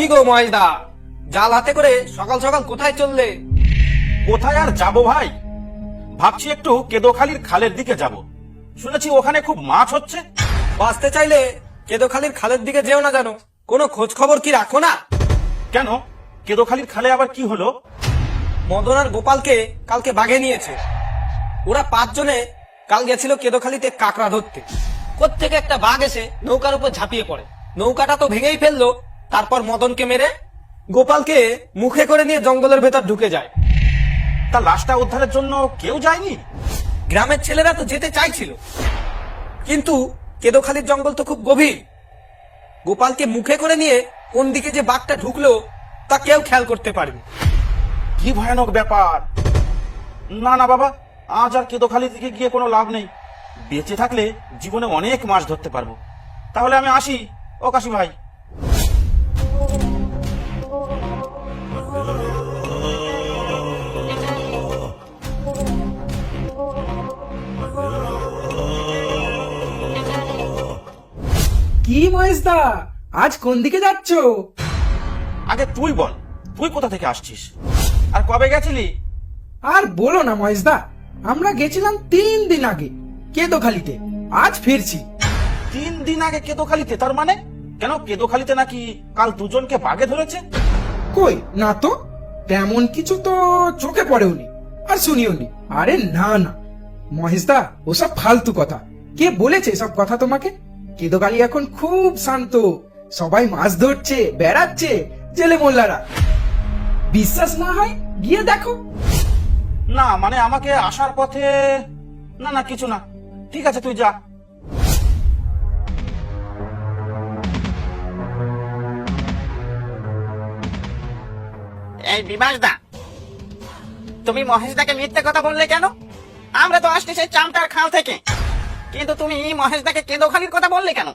কি গো মহেশদা? জাল হাতে করে সকাল সকাল কোথায় চললে? কোথায় আর যাব ভাই? ভাবছি একটু কেদোখালির খালের দিকে যাব। শুনেছি ওখানে খুব মাছ হচ্ছে। বাঁচতে চাইলে কেদোখালির খালের দিকে যেও না জানো কোনো খোঁজ খবর কি রাখো না? কেন? কেদোখালির খালে আবার কি হলো? মদন আর গোপালকে কালকে বাঘে নিয়েছে। ওরা পাঁচজনে কাল গেছিল কেদোখালিতে কাকড়া ধরতে। কোত্থেকে একটা বাঘ এসে নৌকার উপর ঝাঁপিয়ে পড়ে। নৌকাটা তো ভেঙেই ফেলল। তারপর মদনকে মেরে গোপালকে মুখে করে নিয়ে জঙ্গলের ভেতর ঢুকে যায়। তা লাশটা উদ্ধারের জন্য কেউ যায়নি? গ্রামের ছেলেরা তো যেতে চাইছিল। কিন্তু কেদোখালির জঙ্গল তো খুব গভীর। গোপালকে মুখে করে নিয়ে কোন দিকে যে বাঘটা ঢুকলো, তা কেউ খেয়াল করতে পারেনি। কি ভয়ানক ব্যাপার? না না, বাবা, আজ আর কেদোখালির দিকে গিয়ে কোনো লাভ নেই। বেঁচে থাকলে জীবনে অনেক মাছ ধরতে পারব। তাহলে আমি আসি, ও কাশি ভাই। কি মহেশদা? আজ কোন দিকে যাচ্ছ? আগে তুই বল তুই কোথা থেকে আসছিস? আর কবে গেছিলি? আর বলো না মহেশদা আমরা গেছিলাম তিন দিন আগে কেদোখালিতে। আজ ফিরছি। তিন দিন আগে কেদোখালিতে? তার মানে? কেন কেদোখালিতে নাকি কাল দুজনকে বাগে ধরেছে? কই না তো? তেমন কিছু তো চোখে পড়েওনি আর শুনিওনি। আরে না না। মহেশদা ওসব ফালতু কথা। কে বলেছে এসব কথা তোমাকে? কেদোখালি এখন খুব শান্ত। সবাই মাছ ধরছে বেড়াচ্ছে জেলে মোল্লারা। বিশ্বাস না হয় গিয়ে দেখো। না মানে আমাকে আসার পথে না না কিছু না। ঠিক আছে তুই যা। এই বিভাসদা তুমি মহেশদাকে মিথ্যে কথা বললে কেন? আমরা তো আসছি সেই চামটার খাল থেকে। কিন্তু তুমি মহেশদাকে কেঁদোখালির কথা বললে কেন?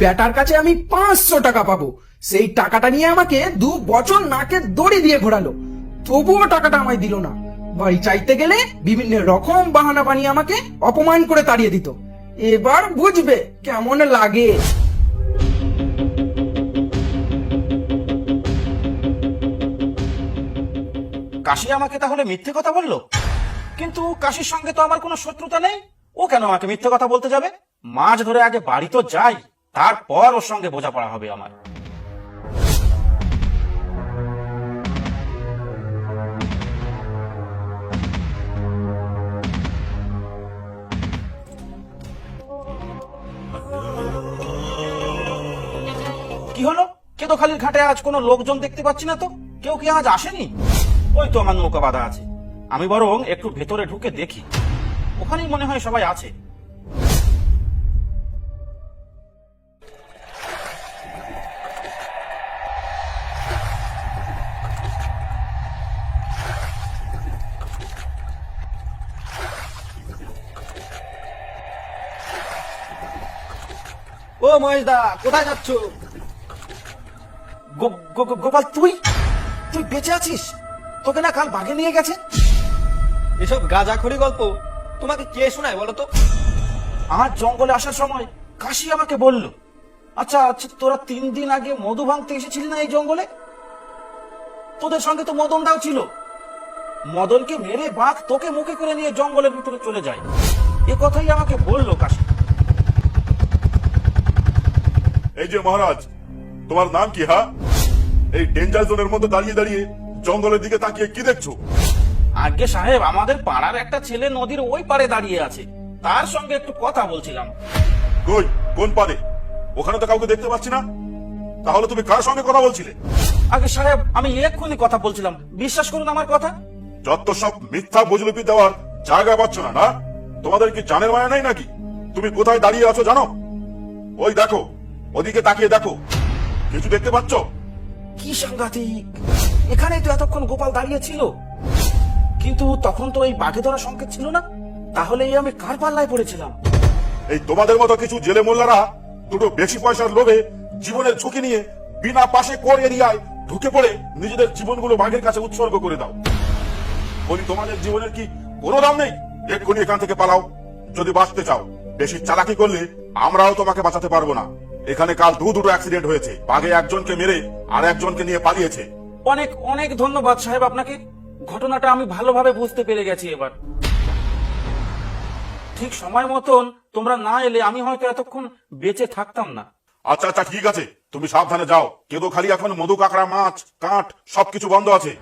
বেটার কাছে আমি পাঁচশো টাকা পাবো। সেই টাকাটা নিয়ে আমাকে দু বছর নাকে দড়ি দিয়ে ঘোরালো। তবুও টাকাটা আমায় দিল না। বাড়ি চাইতে গেলে বিভিন্ন রকম বাহানা বানিয়ে আমাকে অপমান করে তাড়িয়ে দিত। এবার বুঝবে কেমন লাগে। কাশি আমাকে তাহলে মিথ্যে কথা বলল? কিন্তু কাশির সঙ্গে তো আমার কোনো শত্রুতা নেই। ও কেন আমাকে মিথ্যে কথা বলতে যাবে? মাছ ধরে আগে বাড়ি তো যাই, তারপর ওর সঙ্গে বোঝাপড়া হবে আমার। কি হলো? কেদোখালির ঘাটে আজ কোনো লোকজন দেখতে পাচ্ছি না তো? কেউ কি আজ আসেনি? ওই তো আমার নৌকা বাঁধা আছে। আমি বরং একটু ভেতরে ঢুকে দেখি। ওখানেই মনে হয় সবাই আছে। ও মহেশদা, কোথায় যাচ্ছ? গোপাল, তুই? তুই বেঁচে আছিস? তোকে না কাল বাঘে নিয়ে গেছে? এসব গাঁজাখড়ি গল্প তোমাকে কে শোনায় বলো তো? আমার জঙ্গলে আসার সময় কাশি আমাকে বলল আচ্ছা আচ্ছা তোরা তিন দিন আগে মধু ভাঙতে এসেছিলি না এই জঙ্গলে? তোদের সঙ্গে তো মদনটাও ছিল। মদনকে মেরে বাঘ তোকে মুখে করে নিয়ে জঙ্গলের ভিতরে চলে যায়। এ কথাই আমাকে বলল কাশি। এই যে মহারাজ তোমার নাম কি হা? এই ডেঞ্জার জোনের মধ্যে দাঁড়িয়ে দাঁড়িয়ে জঙ্গলের দিকে তাকিয়ে কি দেখছ? আগে সাহেব আমাদের পাড়ার একটা ছেলে নদীর ওই পারে দাঁড়িয়ে আছে। তার সঙ্গে একটু কথা বলছিলাম। কই কোন পারে ওখানে তো কাউকে দেখতে পাচ্ছি না। তাহলে তুমি কার সঙ্গে কথা বলছিলে? আগে সাহেব আমি এক্ষুনি কথা বলছিলাম। বিশ্বাস করুন আমার কথা। যত সব মিথ্যা বুজলুপি দেওয়ার জায়গা পাচ্ছ না না? তোমাদের কি জানের মায়া নাই নাকি? তুমি কোথায় দাঁড়িয়ে আছো জানো? ওই দেখো ওদিকে তাকিয়ে দেখো। কিছু দেখতে পাচ্ছ? কি সাংঘাতিক? এখানেই তো এতক্ষণ গোপাল দাঁড়িয়ে ছিল। কিন্তু তখন তো এই বাঘে ধরা সংকেত ছিল না। তাহলে এই আমি কার পাল্লায় পড়েছিলাম? এই তোমাদের মতো কিছু জেলে মোল্লারা দুটো বেশি পয়সার লোভে জীবনের ঝুঁকি নিয়ে বিনা পাশে কোর এরিয়ায় ঢুকে পড়ে নিজেদের জীবনগুলো বাঘের কাছে উৎসর্গ করে দাও। বলি তোমাদের জীবনের কি কোনো দাম নেই? এক্ষুনি এখান থেকে পালাও। যদি বাঁচতে চাও বেশি চালাকি করলে আমরাও তোমাকে বাঁচাতে পারব না। এখানে কাল দু দুটো অ্যাক্সিডেন্ট হয়েছে। বাঘে একজনকে মেরে আর একজনকে নিয়ে পালিয়েছে। অনেক অনেক ধন্যবাদ সাহেব আপনাকে। ঘটনাটা আমি ভালোভাবে বুঝতে পেরে গেছি এবার। ঠিক সময় মতন তোমরা না এলে আমি হয়তো এতক্ষণ বেঁচে থাকতাম না। আচ্ছা আচ্ছা ঠিক আছে। তুমি সাবধানে যাও। কেদো খালি এখন, মধু, কাঁকড়া, মাছ, কাঠ, সবকিছু বন্ধ আছে।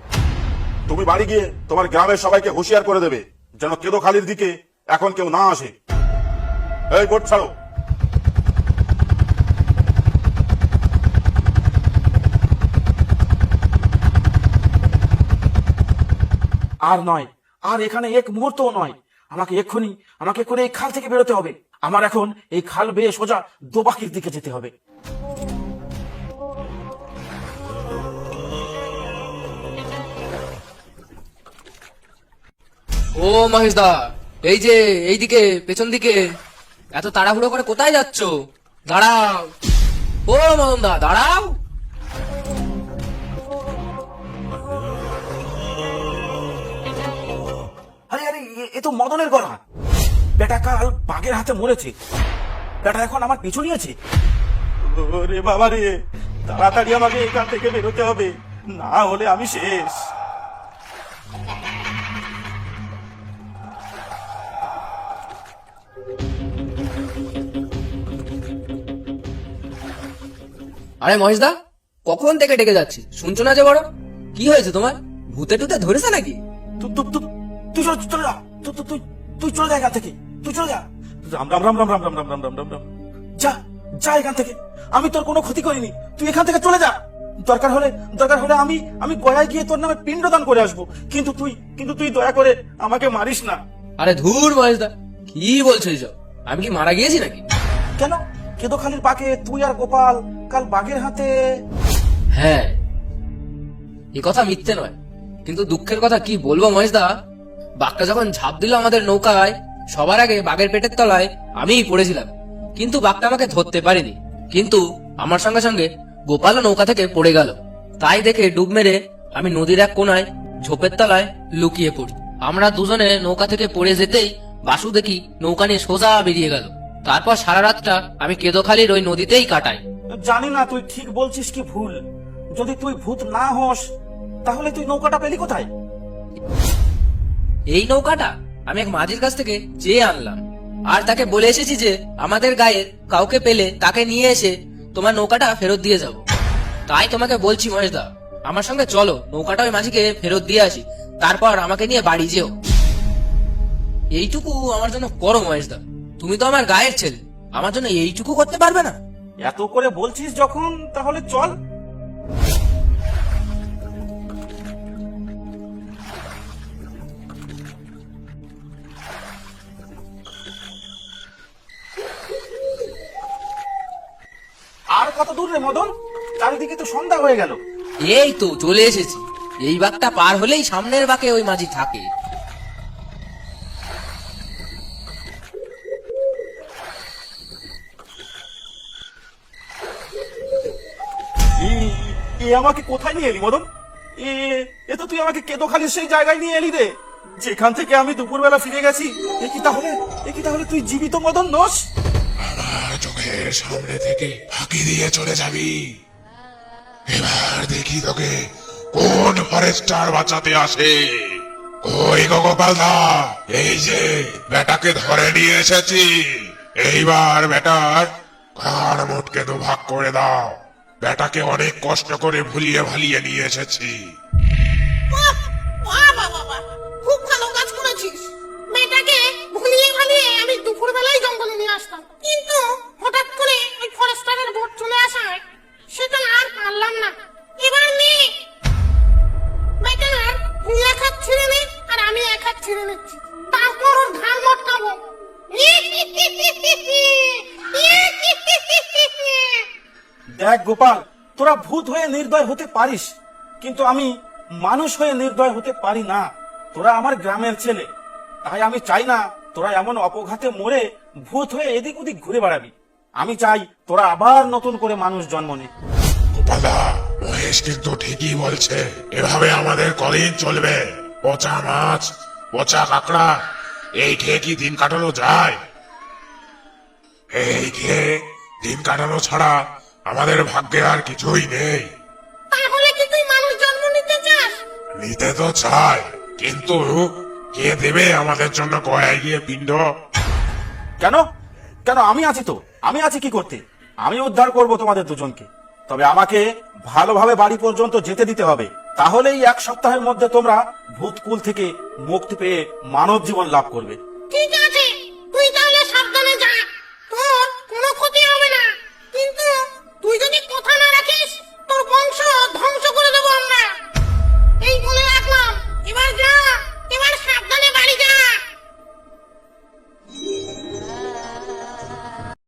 তুমি বাড়ি গিয়ে তোমার গ্রামের সবাইকে হুঁশিয়ার করে দেবে, যেন কেদো খালির দিকে এখন কেউ না আসে। এই বোট ছাড়ো। আর নয়। আর এখানে এক মুহূর্তও নয়। আমাকে এক্ষুনি আমাকে এক্ষুনি এই খাল থেকে বেরোতে হবে। আমার এখন এই খাল বেয়ে সোজা দোবাকির দিকে যেতে হবে। ও মহেশ দা এই যে এইদিকে, পেছন দিকে, এত তাড়াহুড়ো করে কোথায় যাচ্ছ? দাঁড়াও। ও মদন দা দাঁড়াও। এ- তো মদনের গলা। বেটা কাল বাঘের হাতে মরেছে। বেটা এখন আমার পিছু নিয়েছে। ওরে বাবা রে তাড়াতাড়ি আমাকে এখান থেকে বেরোতে হবে না হলে আমি শেষ। আরে মহেশ দা কখন থেকে ডেকে যাচ্ছি শুনছো না যে বড়? কি হয়েছে তোমার? ভূতে টুতে ধরেছে নাকি? তুই তুই তুই তুই চলে চলে যা। তুই তুই তুই তুই চলে যা এখান থেকে তুই চলে যা রাম রাম রাম রাম রাম রাম রাম রাম রাম রাম রাম যা যা এখান থেকে আমি তোর কোনো ক্ষতি করিনি তুই এখান থেকে চলে যা দরকার হলে দরকার হলে আমি আমি গয়ায় গিয়ে তোর নামে পিণ্ডদান করে আসব কিন্তু তুই কিন্তু তুই দয়া করে আমাকে মারিস না আরে ধুর মহেশ দা কি বলছো এইসব আমি কি মারা গিয়েছি নাকি কেন কেদোখালির পাকে তুই আর গোপাল কাল বাঘের হাতে হ্যাঁ এ কথা মিথ্যে নয় কিন্তু দুঃখের কথা কি বলব মহেশ দা বাঘটা যখন ঝাঁপ দিল আমাদের নৌকায়, সবার আগে বাঘের পেটের তলায় আমিই পড়েছিলাম। কিন্তু বাঘটা আমাকে ধরতে পারেনি। কিন্তু আমার সঙ্গে সঙ্গে গোপালও নৌকা থেকে পড়ে গেল। তাই দেখে ডুব মেরে আমি নদীর এক কোনায়, ঝোপের তলায় লুকিয়ে পড়ি। আমরা দুজনে নৌকা থেকে পড়ে যেতেই বাসু দেখি নৌকা নিয়ে সোজা বেরিয়ে গেল। তারপর সারা রাতটা আমি কেদোখালির ওই নদীতেই কাটাই। জানি না তুই ঠিক বলছিস কি ভুল। যদি তুই ভূত না হস, তাহলে তুই নৌকাটা পেলি কোথায়? এই নৌকাটা আমি এক মাঝির কাছ থেকে চেয়ে আনলাম। আর তাকে বলে এসেছি যে, আমাদের গায়ের কাউকে পেলে তাকে নিয়ে এসে তোমার নৌকাটা ফেরত দিয়ে যাব। তাই তোমাকে বলছি মহেশদা, আমার সঙ্গে চলো, নৌকাটা ওই মাঝিকে ফেরত দিয়ে আসি। তারপর আমাকে নিয়ে বাড়ি যেও। এইটুকু আমার জন্য করো মহেশদা। তুমি তো আমার গায়ের ছেলে, আমার জন্য এইটুকু করতে পারবে না। এত করে বলছিস যখন, তাহলে চল। রে মদন? চারিদিকে তো সন্ধ্যা হয়ে গেল। এই তো চলে এসেছি। এই বাঘটা পার হলেই সামনের বাঁকে ওই মাঝি থাকে। এ- আমাকে কোথায় নিয়ে এলি মদন? এ এ তো তুই আমাকে কেদোখালির সেই জায়গায় নিয়ে এলি রে। যেখান থেকে আমি দুপুরবেলা ফিরে গেছি এ কি তাহলে এ কি তাহলে তুই জীবিত মদন নস? আমার চোখের সামনে থেকে ফাঁকি দিয়ে চলে যাবি। এবার দেখি তোকে কোন ফরেস্টার বাঁচাতে আসে। ওই গো গোপাল দা, এই যে বেটাকে ধরে নিয়ে এসেছি। এইবার বেটার কার মোটকে দু ভাগ করে দাও। বেটাকে অনেক কষ্ট করে ভুলিয়ে ভালিয়ে নিয়ে এসেছি। আর পারলাম না। এবার নে। বেটার তুই এক হাত ছিঁড়ে নে আর আমি এক হাত ছিঁড়ে নিচ্ছি। তারপর ওর ঘাড় মটকাবো। দেখ গোপাল, তোরা ভূত হয়ে নির্দয় হতে পারিস, কিন্তু আমি মানুষ হয়ে নির্দয় হতে পারি না। তোরা আমার গ্রামের ছেলে। তাই আমি চাই না তোরা এমন অপঘাতে মরে ভূত হয়ে এদিক ওদিক ঘুরে বেড়াবি। আমি চাই তোরা আবার নতুন করে মানুষ জন্ম নে। গোপালদা মহেশ কিন্তু ঠিকই বলছে। এভাবে আমাদের কদিন চলবে? পচা মাছ পচা কাঁকড়া এই খেয়ে কি দিন কাটানো যায়? এই খেয়ে দিন কাটানো ছাড়া আমাদের ভাগ্যে আর কিছুই নেই। তাহলে কি তুই মানুষ জন্ম নিতে চাস? নিতে তো চাই কিন্তু কে দেবে আমাদের জন্য কয়ায় গিয়ে পিণ্ড? কেন? কেন আমি আছি তো? আমি আছি কি করতে? আমি উদ্ধার করব তোমাদের দুজনকে। তবে আমাকে ভালোভাবে বাড়ি পর্যন্ত যেতে দিতে হবে। তাহলেই এক সপ্তাহের মধ্যে তোমরা ভূতকুল থেকে মুক্তি পেয়ে মানব জীবন লাভ করবে।